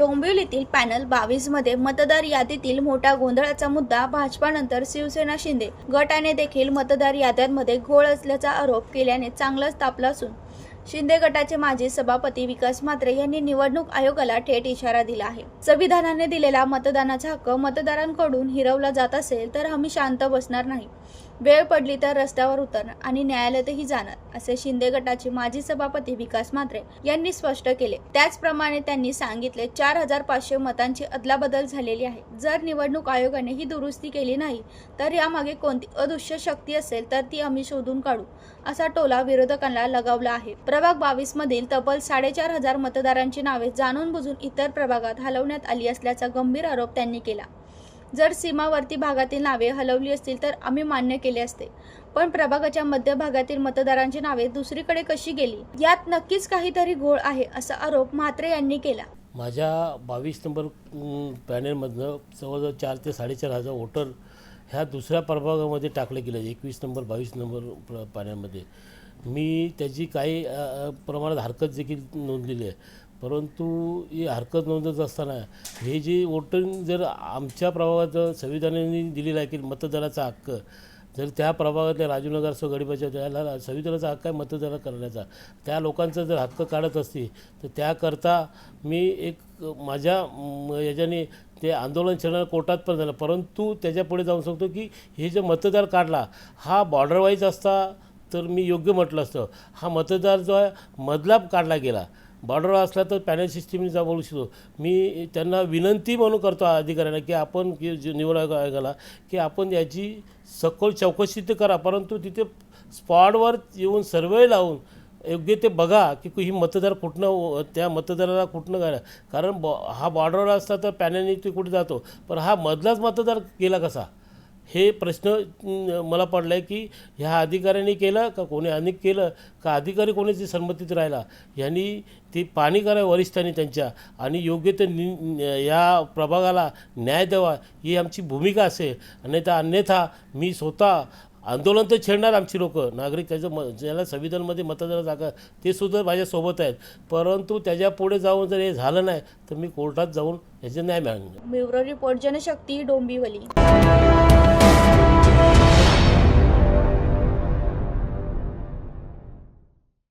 डोंबिवलीतील panel बावीसमध्ये मतदार यादीतील मोठा गोंधळाचा मुद्दा भाजपानंतर शिवसेना शिंदे गटाने देखील मतदार याद्यांमध्ये घोळ असल्याचा आरोप केल्याने चांगलाच तापला असून शिंदे गटाचे माजी सभापती विकास म्हात्रे यांनी निवडणूक आयोगाला थेट इशारा दिला आहे. संविधानाने दिलेला मतदानाचा हक्क मतदारांकडून हिरवला जात असेल तर आम्ही शांत बसणार नाही. वेळ पडली तर रस्त्यावर उतरणार आणि न्यायालयातही जाणार असे शिंदे गटाचे माजी सभापती विकास म्हात्रे यांनी स्पष्ट केले. त्याचप्रमाणे त्यांनी सांगितले चार हजार पाचशे मतांची अदलाबदल झालेली आहे. जर निवडणूक आयोगाने ही दुरुस्ती केली नाही तर यामागे कोणती अदृश्य शक्ती असेल तर ती आम्ही शोधून काढू असा टोला विरोधकांना लगावला आहे. प्रभाग बावीस मधील तब्बल साडेचार हजार मतदारांची नावे जाणून बुजून इतर प्रभागात हलवण्यात आली असल्याचा गंभीर आरोप त्यांनी केला. जर सीमावर्ती भागातील नावे हलवली असतील तर आम्ही मान्य केले असते. पण प्रभागाच्या मध्य भागातील मतदारांची नावे दुसरीकडे कशी गेली? यात नक्कीच काहीतरी घोळ आहे असा आरोप म्हात्रे यांनी केला. माझ्या बावीस नंबर पॅनेलमधनं जवळजवळ चार ते साडेचार हजार वोटर ह्या दुसऱ्या प्रभागामध्ये टाकले गेले एकवीस नंबर बावीस नंबर पॅनेलमध्ये. मी त्याची काही प्रमाणात हरकत देखील नोंदलेली आहे. परंतु ही हरकत नोंदत असताना हे जे वोटिंग जर आमच्या प्रभागात संविधानाने दिलेला आहे की मतदानाचा हक्क जर त्या प्रभागातल्या राजूनगर असो गडीबाच्या त्याला संविधानाचा हक्क आहे मतदान करण्याचा. त्या लोकांचा जर हक्क काढत असतील तर त्याकरता मी एक माझ्या याच्याने ते आंदोलन छेडणार कोर्टात पण झालं. परंतु त्याच्या पुढे जाऊन सांगतो की हे जे मतदार काढला हा बॉर्डरवाईज असता तर मी योग्य म्हटलं असतं. हा मतदार जो आहे मधला काढला गेला. बॉर्डर असला तर पॅनल सिस्टीमने जा बोलू शकतो. मी त्यांना विनंती म्हणून करतो अधिकाऱ्यांना की आपण की निवड आयोगाला की आपण याची सखोल चौकशी तर करा परंतु तिथे स्पॉटवर येऊन सर्वे लावून योग्य ते बघा की ही मतदार कुठनं त्या मतदाराला कुठनं गायला कारण बॉ हा बॉर्डरवर असला तर पॅनलने ते कुठे जातो? पण हा मधलाच मतदार गेला कसा? हे प्रश्न मला पडला आहे की ह्या अधिकाऱ्यांनी केलं का कोणी अनेक केलं? का अधिकारी कोणाची संमतीत राहिला? यांनी ती पाणी करा वरिष्ठांनी त्यांच्या आणि योग्य ते नि या प्रभागाला न्याय द्यावा ही आमची भूमिका असेल. आणि अन्यथा मी स्वतः आंदोलन तर छेडणार आमची लोक. नागरिक त्याचं म ज्याला संविधानमध्ये मतदार जागा ते सुद्धा माझ्यासोबत आहेत. परंतु त्याच्या पुढे जाऊन जर हे झालं नाही तर मी कोर्टात जाऊन याचे न्याय मागणार ब्युरो रिपोर्ट जनशक्ती डोंबिवली.